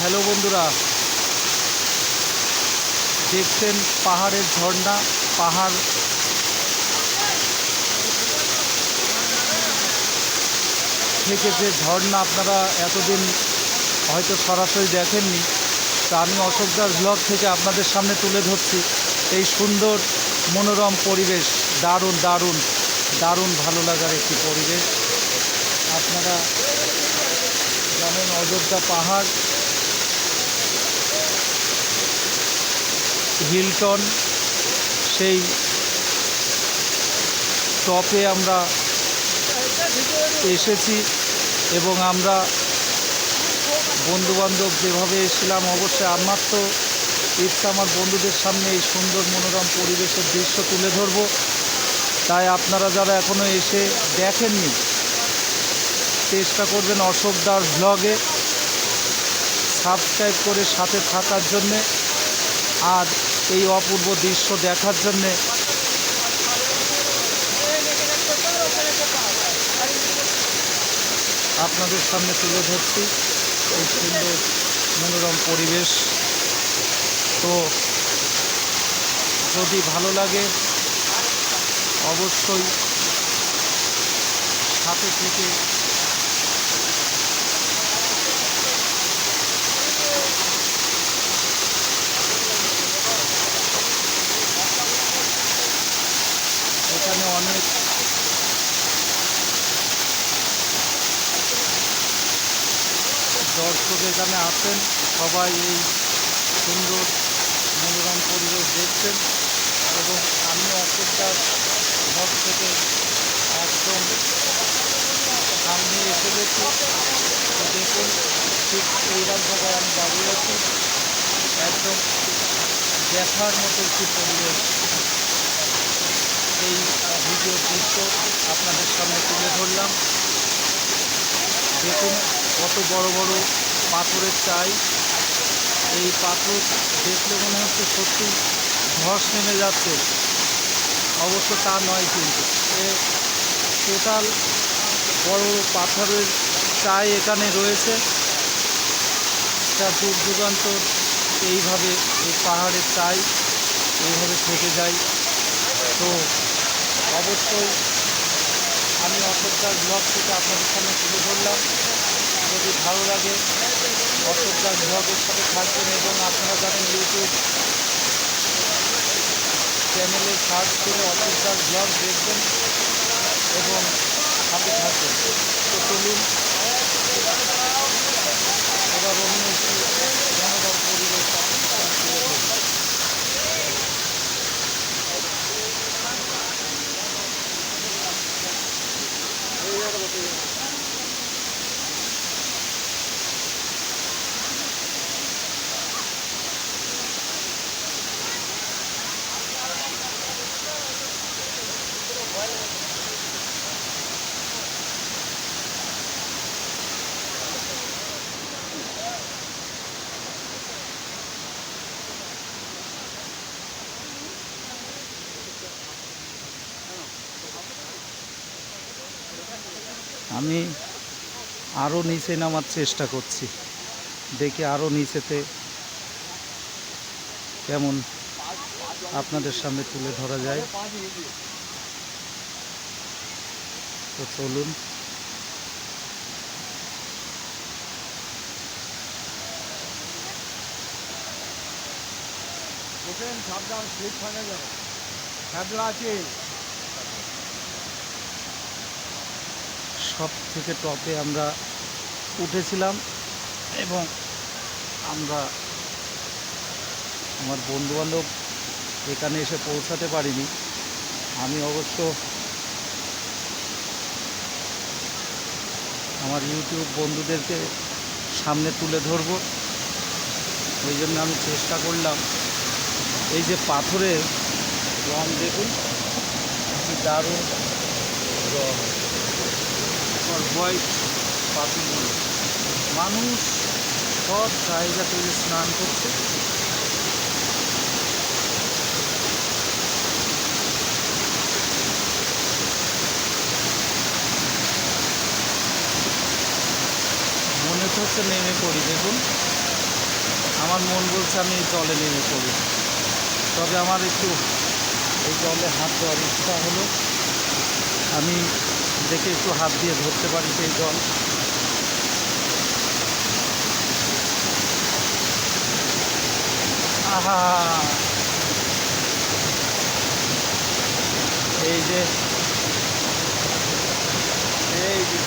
Hello বন্ধুরা। দেখছেন পাহাড়ের ঝর্ণা, পাহাড়। থেকে যে ঝর্ণা আপনারা এতদিন হয়তো সরাসরি দেখেননি, তা আমি অশোক দাস ব্লগ থেকে আপনাদের সামনে তুলে ধরছি। এই সুন্দর, মনোরম পরিবেশ, দারুণ দারুণ দারুণ ভালো লাগার একটি পরিবেশ। আপনারা জানেন অযোধ্যা পাহাড়। হিলটন, সেই টপে আমরা এসেছি এবং আমরা বন্ধুবান্ধব যেভাবে এসেছিলাম, অবশ্যই আমার তো ইচ্ছা আমার বন্ধুদের সামনে এই সুন্দর মনোরম পরিবেশের দৃশ্য তুলে ধরবো। তাই আপনারা যারা এখনও এসে দেখেননি, চেষ্টা করবেন অশোক দাস ব্লগে সাবস্ক্রাইব করে সাথে থাকার জন্যে। আর এই অপূর্ব দৃশ্য দেখার জন্যে আপনাদের সামনে তুলে ধরছি। এই সুন্দর মনোরম পরিবেশ। তো যদি ভালো লাগে, অবশ্যই সাথে থেকে এখানে অনেক দর্শক এখানে আসেন, সবাই এই সুন্দর মনোরম পরিবেশ দেখছেন এবং আমি অশোকদার ঘর থেকে একদম সামনে এসে গেছি। দেখুন, ঠিক এইরকম জায়গায় আমি দাঁড়িয়ে আছি। একদম দেখার মতো একটি পরিবেশ। এই ভিডিও দৃশ্য আপনাদের সামনে তুলে ধরলাম। দেখুন কত বড় বড় পাথরের চাই। এই পাথর দেখলে মনে হচ্ছে সত্যি ধস নেমে যাচ্ছে। অবশ্য তা নয় কিন্তু। এ টোটাল বড় পাথরের চাই এখানে রয়েছে। তা যুগ যুগান্তর এইভাবে এই পাহাড়ের চাই এইভাবে থেকে যায়। তো অবশ্যই আমি অশোকদার ব্লগ থেকে আপনাদের সামনে তুলে ধরলাম। যদি ভালো লাগে, অশোকদার ব্লগের সাথে থাকবেন এবং আপনারা জানেন ইউটিউব চ্যানেলে সার্চ করে অশোকদার ব্লগ দেখবেন এবং সাথে থাকবেন। তো চলুন, এবার অন্য আমি আরও নিচে নামার চেষ্টা করছি। দেখি আরও নিচেতে কেমন আপনাদের সামনে তুলে ধরা যায়। তো চলুন। সাবধান আছে। সব থেকে টপে আমরা উঠেছিলাম এবং আমরা আমার বন্ধুবান্ধব এখানে এসে পৌঁছাতে পারিনি। আমি অবশ্য আমার ইউটিউব বন্ধুদেরকে সামনে তুলে ধরবো। ওই জন্য আমি চেষ্টা করলাম। এই যে পাথরের রং দেখুন দারুণ রং। আর হোয়াইট পাথরগুলো মানুষ সব জায়গা থেকে স্নান করছে। মনে হচ্ছে নেমে পড়ি, দেখুন। আমার মন বলছে আমি জলে নেমে পড়ি। তবে আমার একটু এই জলে হাত দেওয়ার ইচ্ছা হলো। আমি দেখে একটু হাত দিয়ে ধরতে পারি সেই জল। আহা! এই যে এই যে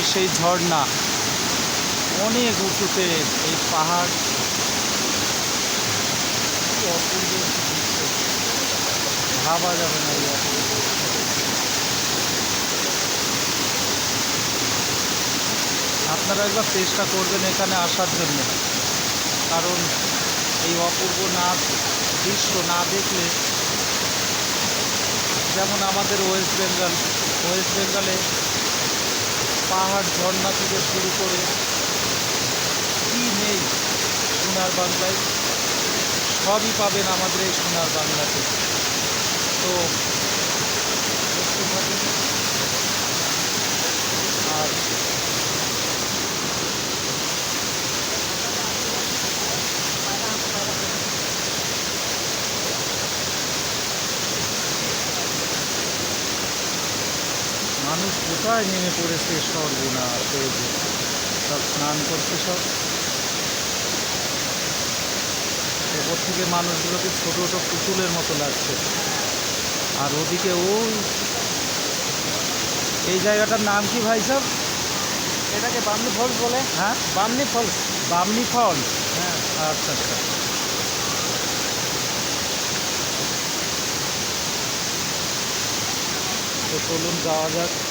এই সেই ঝর্ণা। অনেক উঁচুতে এই পাহাড়। ভাবা যাবে না এই আপনারা একবার চেষ্টা করবেন এখানে আসার জন্য। কারণ এই অপূর্ব না, দৃশ্য না দেখলে যেমন আমাদের ওয়েস্ট বেঙ্গল, ওয়েস্ট বেঙ্গলে পাহাড় ঝর্ণা থেকে শুরু করে কী নেই সোনার বাংলায়? সবই পাবেন আমাদের এই সোনার বাংলাতে। তো দেখতে থাকুন। আর মানুষ নেমে পড়েছে সর্বনাশ এই যে সব স্নান করছে সব। ওপর থেকে মানুষগুলোকে ছোট ছোট পুতুলের মতো লাগছে। আর ওদিকে ওই এই জায়গাটার নাম কি ভাই সব? এটাকে বামনি ফলস বলে। হ্যাঁ? বামনি ফলস বামনি ফল হ্যাঁ। আচ্ছা আচ্ছা। তো চলুন যাওয়া যাক।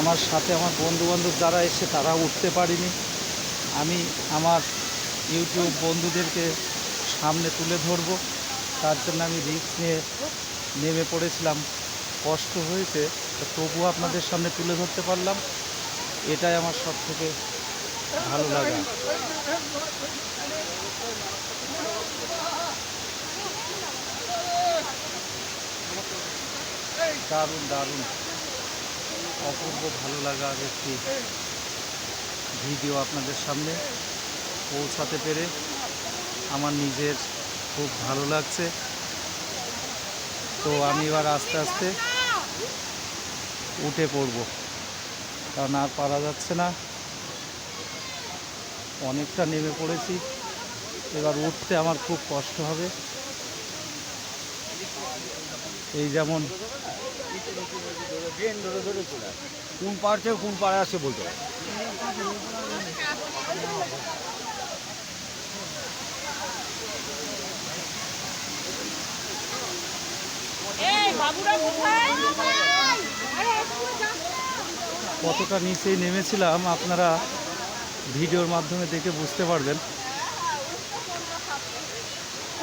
আমার সাথে আমার বন্ধু বান্ধব যারা এসে তারা উঠতে পারিনি। আমি আমার ইউটিউব বন্ধুদেরকে সামনে তুলে ধরবো। তার জন্য আমি রিস্ক নিয়ে নেমে পড়েছিলাম। কষ্ট হয়েছে তবুও আপনাদের সামনে তুলে ধরতে পারলাম। এটাই আমার সব থেকে ভালো লাগা। দারুণ দারুণ। অপূর্ব ভালো লাগার একটি ভিডিও আপনাদের সামনে পৌঁছাতে পেরে আমার নিজের খুব ভালো লাগছে। তো আমি এবার আস্তে আস্তে উঠে পড়ব। কারণ আর পারা যাচ্ছে না। অনেকটা নেমে পড়েছি। এবার উঠতে আমার খুব কষ্ট হবে। এই যেমন ট্রেন ধরে ধরে চলে আসে। কোন পাড় থেকে কোন পাড়ে আসে বলতে পারে। কতটা নিচেই নেমেছিলাম আপনারা ভিডিওর মাধ্যমে দেখে বুঝতে পারবেন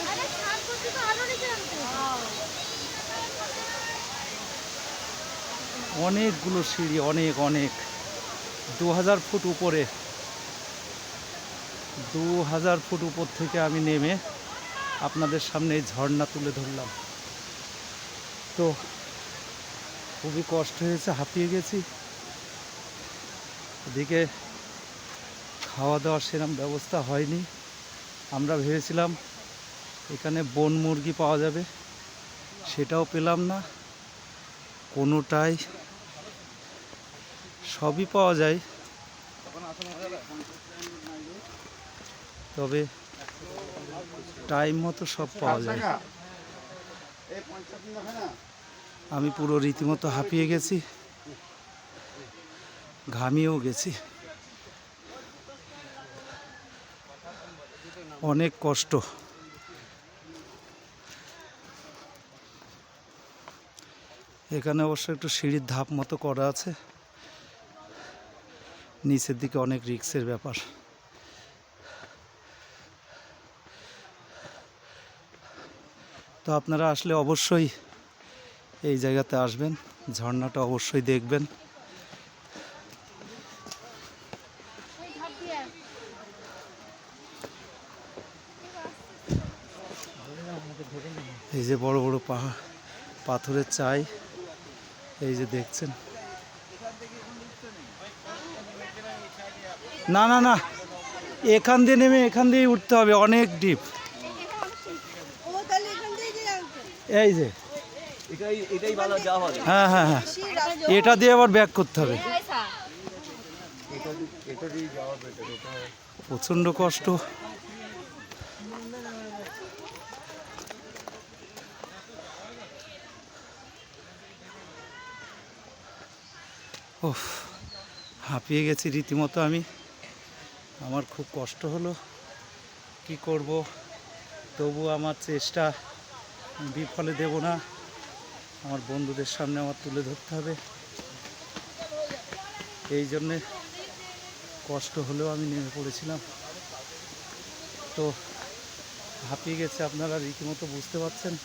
আরে স্নান করতে তো আলো নিচে আনতে অনেকগুলো সিঁড়ি, অনেক অনেক। দু হাজার ফুট উপরে। দু হাজার ফুট উপর থেকে আমি নেমে আপনাদের সামনে এই ঝর্ণা তুলে ধরলাম। তো খুবই কষ্ট হয়েছে, হাঁপিয়ে গেছি। এদিকে খাওয়া দাওয়ার সেরকম ব্যবস্থা হয়নি। আমরা ভেবেছিলাম এখানে বন মুরগি পাওয়া যাবে, সেটাও পেলাম না। কোনোটাই সবই পাওয়া যায়। তবে টাইম মতো সব পাওয়া যায়। আমি পুরো রীতিমতো হাঁপিয়ে গেছি। ঘামিয়েও গেছি। অনেক কষ্ট। এখানে অবশ্য একটু সিঁড়ির ধাপ মতো করা আছে। নিচের দিকে অনেক রিক্সের ব্যাপার তো আপনারা আসলে অবশ্যই এই জায়গাতে আসবেন, ঝর্ণাটা অবশ্যই দেখবেন। এই যে বড় বড় পাহাড় পাথরের চাই, এই যে দেখছেন না না না। এখান দিয়ে নেমে এখান দিয়ে উঠতে হবে, অনেক ডিপ এই যে। হ্যাঁ হ্যাঁ হ্যাঁ। এটা দিয়ে আবার ব্যাক করতে হবে। প্রচণ্ড কষ্ট। হাঁপিয়ে গেছি রীতিমতো আমি। আমার খুব কষ্ট হলো। কি করব? তবু আমার চেষ্টা বিফলে দেব না। আমার বন্ধুদের সামনে আমার তুলে ধরতে হবে। এই জন্যে কষ্ট হলেও আমি নেমে পড়েছিলাম। তো হাঁপিয়ে গেছে আপনারা, রীতিমতো বুঝতে পারছেন।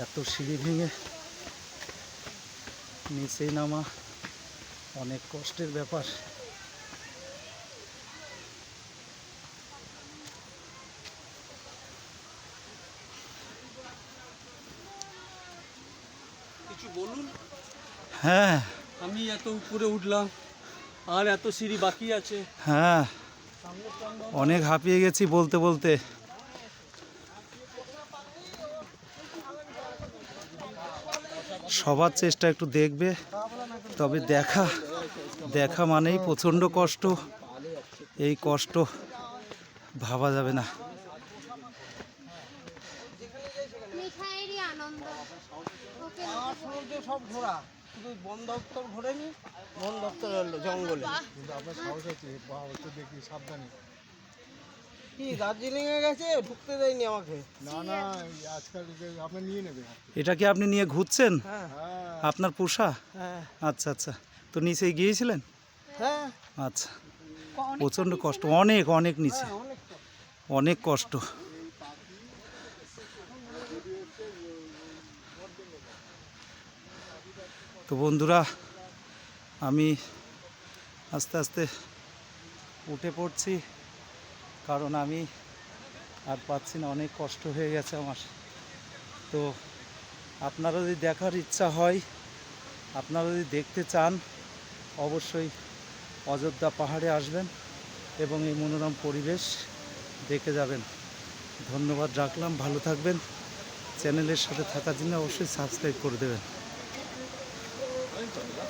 এত সিঁড়ি ভেঙে নিচেই নামা অনেক কষ্টের ব্যাপার। কিছু বলুন? হ্যাঁ। আমি এত উপরে উঠলাম আর এত সিঁড়ি বাকি আছে। হ্যাঁ অনেক হাঁপিয়ে গেছি বলতে বলতে। সবার চেষ্টা একটু দেখবে তবে দেখা দেখা মানেই প্রচণ্ড কষ্ট। এই কষ্ট ভাবা যাবে না। ঘোরা শুধু বন দপ্তর ঘোরেনি বন দপ্তর হলো জঙ্গলে। কিন্তু আপনার সাহস আছে বা হচ্ছে দেখি সাবধানে। কি দার্জিলিং এ গেছে? ঢুকতে দেয়নি আমাকে। না না আজকাল যে নিয়ে নেবে। এটা কি আপনি নিয়ে ঘুরছেন? হ্যাঁ। হ্যাঁ। আপনার পোষা? হ্যাঁ। আচ্ছা আচ্ছা। তো নিচে গিয়েছিলেন? হ্যাঁ। আচ্ছা। প্রচণ্ড কষ্ট অনেক অনেক নিচে। অনেক অনেক কষ্ট। তো বন্ধুরা, আমি আস্তে আস্তে উঠে পড়ছি, কারণ আমি আর পাচ্ছি না, অনেক কষ্ট হয়ে গেছে আমার। তো আপনারা যদি দেখার ইচ্ছা হয়, আপনারা যদি দেখতে চান, অবশ্যই অযোধ্যা পাহাড়ে আসবেন এবং এই মনোরম পরিবেশ দেখে যাবেন। ধন্যবাদ রাখলাম, ভালো থাকবেন। চ্যানেলের সাথে থাকার জন্য অবশ্যই সাবস্ক্রাইব করে দেবেন।